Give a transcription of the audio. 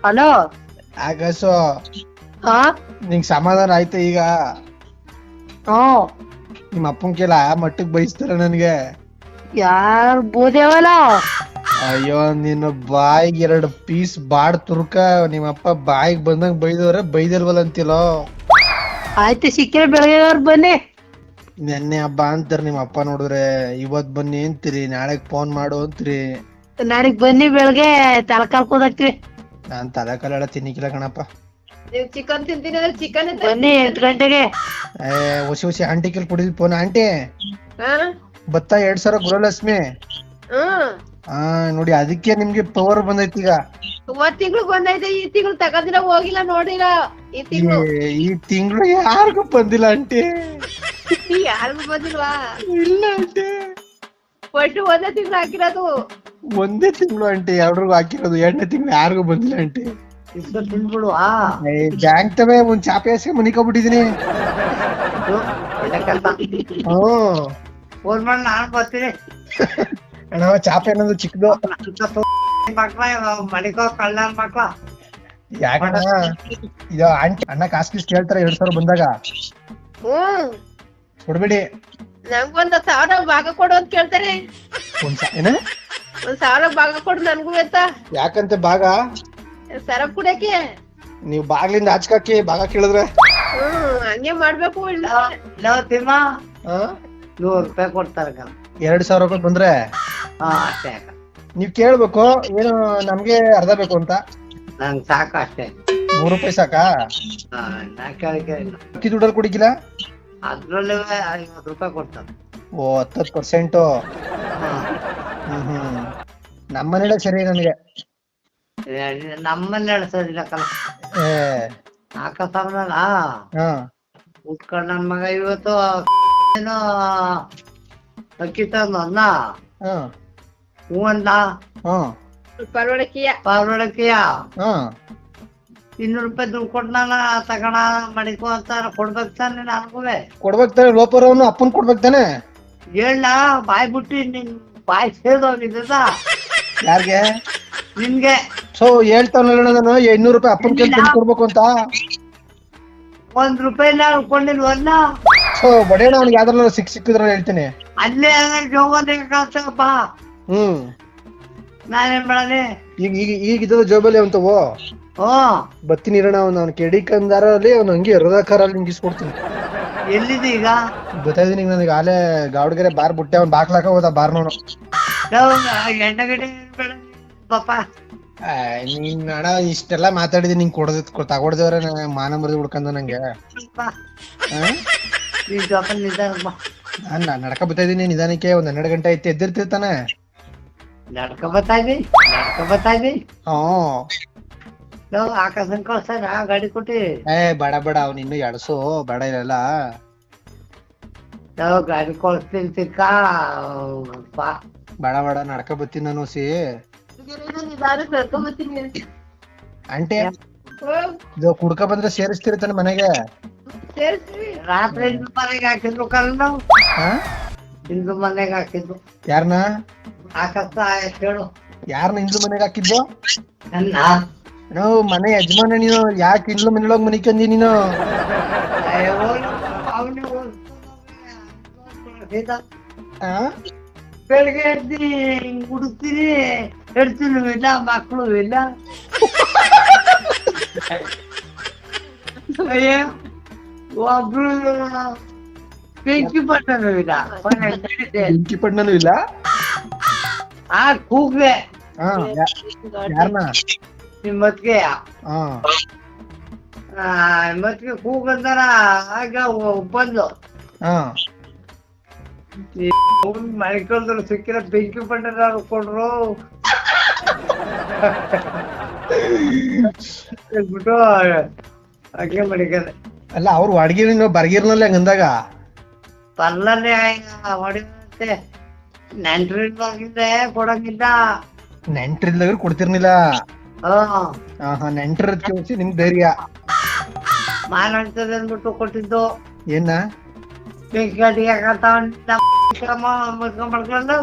Hello? ಆಗಸು ಹಾ ನಿಂಗ್ ಸಮಾಧಾನ ಆಯ್ತು ಈಗ? ಹ್ಮ್ ನಿಮ್ಮ ಅಪ್ಪನ್ ಕೇಳ ಆ ಮಟ್ಟಕ್ ಬಯಸ್ತಾರ ನನ್ಗೆ. ಯಾರ್ ಬೋದೇವಲ್ಲ ಅಯ್ಯೋ ನಿನ್ನ ಬಾಯಿಗೆ ಎರಡು ಪೀಸ್ ಬಾಡ್ ತುರ್ಕ ನಿಮ್ಮಪ್ಪ ಬಾಯಿಗೆ ಬಂದಂಗ್ ಬೈದವ್ರೆ ಬೈದಲ್ವಲ್ಲ ಅಂತಿಲೋ? ಆಯ್ತು ಸಿಕ್ಕಿರ ಬೆಳಗ್ಗೆ ಬನ್ನಿ. ನೆನ್ನೆ ಹಬ್ಬ ಅಂತಾರ ನಿಮ್ಮ ಅಪ್ಪ ನೋಡಿದ್ರೆ ಇವತ್ ಬನ್ನಿ ಅಂತೀರಿ ನಾಳೆಗ್ ಫೋನ್ ಮಾಡು ಅಂತೀರಿ. ನಾಳೆಗ್ ಬನ್ನಿ ಬೆಳಗ್ಗೆ ತಲಕಾಲ್ ಕೂದಾಕ್ತಿವಿ ನಾನ್ ತಲೆ ಕಾಲೆಲ್ಲ ತಿನ್ನಿಕಿಲ್ಲ ಕಣಪ್ಪ. ನೀವು ಚಿಕನ್ ತಿಂತೀನಿ ಅಂದ್ರೆ ಚಿಕನ್ ಬನ್ನಿ ಎಂಟು ಗಂಟೆಗೆ. ಏ ಹೊಸಿ ಹೊಸಿ ಆಂಟಿ ಕೇಳಿ ಕುಡಿದ್ ಫೋನ್ ಆಂಟಿ. ಆ? ಭತ್ತ ಎರಡ್ ಸಾವಿರ ಗೃಹಲಕ್ಷ್ಮಿ. ಹಾ. ನೋಡಿ ಅದಕ್ಕೆ ನಿಮ್ಗೆ ಪವರ್ ಬಂದೈತಿ ಈಗ. ಒಂದ್ ತಿಂಗಳು ಬಂದೈತೆ ಈ ತಿಂಗಳು ತಗದಿರ ಹೋಗಿಲ್ಲ ನೋಡಿರ. ಈ ತಿಂಗಳು. ಏ, ಈ ತಿಂಗಳು ಯಾರಿಗೂ ಬಂದಿಲ್ಲ ಆಂಟಿ. ಯಾರಿಗೂ ಬಂದಿಲ್ವಾ? ಇಲ್ಲ ಆಂಟಿ. ಒಟ್ಟು ಒಂದೇ ತಿಂಗಳು ಹಾಕಿರೋದು. ಒಂದೇ ತಿಂಗಳು ಆಂಟಿ ಎಲ್ರಿಗೂ ಹಾಕಿರೋದು ಎರಡನೇ ತಿಂಗಳು ಯಾರಿಗೂ ಬಂದಿಲ್ಲ ಆಂಟಿ ಇಷ್ಟು ತಿಂದ್ಬಿಡುವ ಬ್ಯಾಂಕ್ ತವೇ ಒಂದ್ ಚಾಪೆ ಹಾಸಿ ಮನಿಕೊಬಿಟ್ಟಿದೀನಿ ಹ್ಮ್ ಫೋನ್ ಮಾಡಿ ನಾನು ಬರ್ತೀನಿ ಅಣ್ಣ ಚಾಪೆ ಅನ್ನೋದು ಚಿಕ್ಕದು ಮಕ್ಳ ಮಡಿಕೋ ಕಳ್ಳ ಮಕ್ಳ ಯಾಕಣ್ಣ ಇದು ಆಂಟಿ ಅಣ್ಣ ಕಾಸು ಗೀಸ್ ಕೇಳ್ತಾರೆ ಎರಡ್ ಸಾವಿರ ಬಂದಾಗ ಹ್ಮ್ ಕೊಡ್ಬೇಡಿ ನಂಗೊಂದ್ ಸಾವಿರ ಭಾಗ ಕೊಡು ಅಂತ ಕೇಳ್ತಾರೆ ಒಂದ್ ಸಾ- ಏನ ಒಂದ್ ಸಾವಿರ ಭಾಗ ಕೊಡು ನನ್ಗೂ ಅಂತ ಯಾಕಂತೆ ಭಾಗ? ಸರಪ್ ಕುಡಕ್ಕೆ ನೀವ್ ಬಾಗ್ಲಿಂದ ಆಚ್ಕಾಕಿ ಭಾಗ ಕೇಳಿದ್ರೆ. ಹ್ಮ್ ಹಂಗೆ ಮಾಡ್ಬೇಕು ಇಲ್ಲ ಲೋ ತಿಮ್ಮ. ಆ? ನೂರು ರೂಪಾಯಿ ಕೊಡ್ತಾರೆ ಕಣ. ಎರಡ್ ಸಾವಿರ ರೂಪಾಯಿ ಬಂದ್ರೆ? ಹಾ ಅಷ್ಟೇ ಅಕ್ಕ. ನೀವ್ ಕೇಳ್ಬೇಕು ಏನು ನಮ್ಗೆ ಅರ್ಧ ಬೇಕು ಅಂತ. ನಂಗ್ ಸಾಕು ಅಷ್ಟೇ. ನೂರು ರೂಪಾಯಿ ಸಾಕಾ? ಹಾ, ನಾ ಕೇಳಿಕೆ ಇಲ್ಲ. ಅಕ್ಕಿ ದುಡ್ಡಲ್ಲಿ ಕುಡಿಕಿಲ್ಲ? ಅದ್ರಲ್ಲೂ ಐವತ್ತು ರೂಪಾಯಿ ಕೊಡ್ತಾರೆ. ಓ ಹತ್ತತ್ತು ಪರ್ಸೆಂಟು ಹ್ಮ್ ಹ್ಮ್. ನಮ್ಮನೇಲೆ ಸರಿ ನನಗೆ ನಮ್ಮಲ್ಲಿ ನಡೆಸೋದಿಲ್ಲ ಕಲ ನಾಲ್ಕ ಸಾವಿರಲ್ಲ ಹಾ. ಉಟ್ಕೊಂಡ್ ನನ್ ಮಗ ಇವತ್ತು ಏನೋ ಅಕ್ಕಿ ತಂದು ಅನ್ನ. ಹಾ. ಹೂ. ಅಂದ ಪರ್ವಡಕಿಯ ಪರ್ವಡಕಿಯ ಇನ್ನೂರು ರೂಪಾಯಿ ದುಡ್ಡು ಕೊಟ್ನಾನ ನಾನು ತಗೋಣ ಮಡಿಕೋ ಅಂತ ಕೊಡ್ಬೇಕು ತಾನೆ ನನಗೂ. ಕೊಡ್ಬೇಕು ತಾನೆ ಲೋಪರ್ ಅವನು ಅಪ್ಪನ್ ಕೊಡ್ಬೇಕು ತಾನೆ. ಹೇಳ ಬಾಯ್ ಬಿಟ್ಟು ನಿನ್ ಬಾಯ್ ಸೇದೋಗಿದ್ದ ಯಾರ್ಗೆ? ನಿನ್ಗೆ ಸೊ ಹೇಳ್ತಾನಲ್ಲ ನಾನು ಇನ್ನೂರು ರೂಪಾಯಿ ಅಪ್ಪನ್ ಕೇಳಿ ಕೊಡ್ಬೇಕು ಅಂತ. ಒಂದ್ ರೂಪಾಯಿ ನಾನು ಉಳ್ಕೊಂಡಿಲ್ವಲ್ಲ ಸೊ ಬಡೇಣ ಅವ್ನಿಗೆ ಯಾವ್ದಾರ ಸಿಕ್ ಸಿಕ್ಕಿದ್ರೆ ಹೇಳ್ತೀನಿ. ಅಲ್ಲೇ ಜೋಬಲ್ಲಿ ಕಳ್ಸಪ್ಪ ಹ್ಮ್. ನಾನೇನ್ ಮಾಡಲಿ? ಈಗ ಈಗ ಈಗ ಇದು ಜೋಬಲ್ಲಿ ಅವಂತವು ಓ ಬತ್ತೀನಿ ಇರೋಣ ಅವ್ನು ಅವ್ನು ಕೆಡಿಕಂದಾರಲ್ಲಿ ಅವ್ನು ಹಂಗೆ ಹೃದಯಕಾರಲ್ಲಿ ನಿಂಗಿಸ್ಕೊಡ್ತೀನಿ. ಎಲ್ಲಿದೆ ಈಗ? ಗೊತ್ತಾಯ್ತೀನಿ ನನಗೆ ಆಲೆ ಗಾವಡ್ಗೆರೆ ಬಾರ್ ಬಿಟ್ಟೆ ಅವ್ನು ಬಾಕ್ಲಾಕ ಹೋದ ಬಾರ್ ಗಿಡ ಬೇಡ ಪಾಪ. ನೀನ್ ಅಣ್ಣ ಇಷ್ಟೆಲ್ಲಾ ಮಾತಾಡಿದಿ ನಿಂಗ್ ಕೊಡದ್ ತಗೊಡ್ದೇವ್ರೆ ಮಾನ ಮರದಿ ಹುಡ್ಕಂದ ನಂಗೆ. ನೀನ್ ನಡ್ಕ ಬರ್ತಾ ಇದೀನಿ ನಿಧಾನಕ್ಕೆ ಒಂದ್ ಹನ್ನೆರಡು ಗಂಟೆ ಐತಿ ಎದ್ದಿರ್ತಿರ್ತಾನ ನಡ್ಕ ಬರ್ತಾ ಇದ್ದಿ ನಡ್ಕೊ ಬರ್ತಾ ಹ್ಮ್ ನಾವು ಆಕಾಶನ್ ಕಳ್ಸಾರ ಗಾಡಿ ಕೊಟ್ಟಿ. ಏ ಬೇಡ ಬೇಡ ಅವ್ನ ಇನ್ನು ಎಡಸು ಬೇಡ ಇರಲ್ಲ. ನಾವು ಗಾಡಿ ಕಳ್ಸ್ತೀನಿ ಬಡ ಬೇಡ ಬೇಡ ನಡ್ಕ ಬರ್ತೀನಿ ನಾನು ಸಿ. ಆಂಟಿ ಇದು ಕುಡ್ಕ ಬಂದ್ರೆ ಸೇರಿಸ್ತಿರ್ತಾನೆ ಮನೆಗೆ? ಸೇರಿಸ್ತೀವಿ. ರಾತ್ರಿ ಹಿಂದೂ ಮನೆಗೆ ಹಾಕಿದ್ರು ಕಲ್ ನಾವು. ಹಿಂದೂ ಮನೆಗೆ ಹಾಕಿದ್ರು ಯಾರನ್ನ ಹೇಳು. ಯಾರನ್ನ ಹಿಂದೂ ಮನೆಗೆ ಹಾಕಿದ್ದು? ನನ್ನ. ನಾವು ಮನೆ ಯಜಮಾನ ನೀನು. ಯಾಕೆ ಇಂದ್ಲು ಮನೆಯೊಳಗ್ ಮನಿಕಂದಿ ನೀನು? ಬೆಳಿಗ್ಗೆ ಎದ್ದಿ ಹುಡುಕ್ತೀನಿ ಹೆಡ್ತೀನಿ ಇಲ್ಲ ಮಕ್ಕಳು ಇಲ್ಲ ಒಬ್ರು ಬೆಂಕಿ ಪಟ್ಟನು ಇಲ್ಲ ಬೆಂಕಿ ಇಲ್ಲ ಆ ಕೂಗ್ಲೆ ನಿಮ್ಮತ್ಗೆ ಮತ್ಗೆ ಕೂಗಂತಾರ ಆಗ ಬಂದು ಮಳಿಕೊಂಡ್ರು ಸಿಕ್ಕಿರ ಬೆಂಕಿ ಪಟ್ಟಣ ಕೊಡ್ರು ಬಿಟ್ಟು ಅಡ್ಗೆ ಮಡಿಕದೆ ಅಲ್ಲ ಅವ್ರು ಅಡ್ಗಿನ ಬರ್ಗಿರ್ನಲ್ಲ ಹಂಗಂದಾಗ? ಪಲ್ಲಲ್ಲಿ ಹೊಡಿದಂತೆ ನೆಂಟ್ರಿಂದ ಹೋಗಿದ್ದೆ ಕೊಡಂಗಿಲ್ಲ. ನೆಂಟ್ರಿಲ್ದಾಗ ಕೊಡ್ತಿರ್ನಿಲ್ಲ ಆ ಹಾ ನೆಂಟ್ರ ಕೇಳಿಸಿ ನಿಮ್ ಧೈರ್ಯ. ಮಾನ ಅಂತದೆ ಅಂದ್ಬಿಟ್ಟು ಕೊಟ್ಟಿದ್ದು. ಏನ? ಬೆಂಕಿ ಅಡಿಗೆ ಮಾಡ್ಕೊಂಡು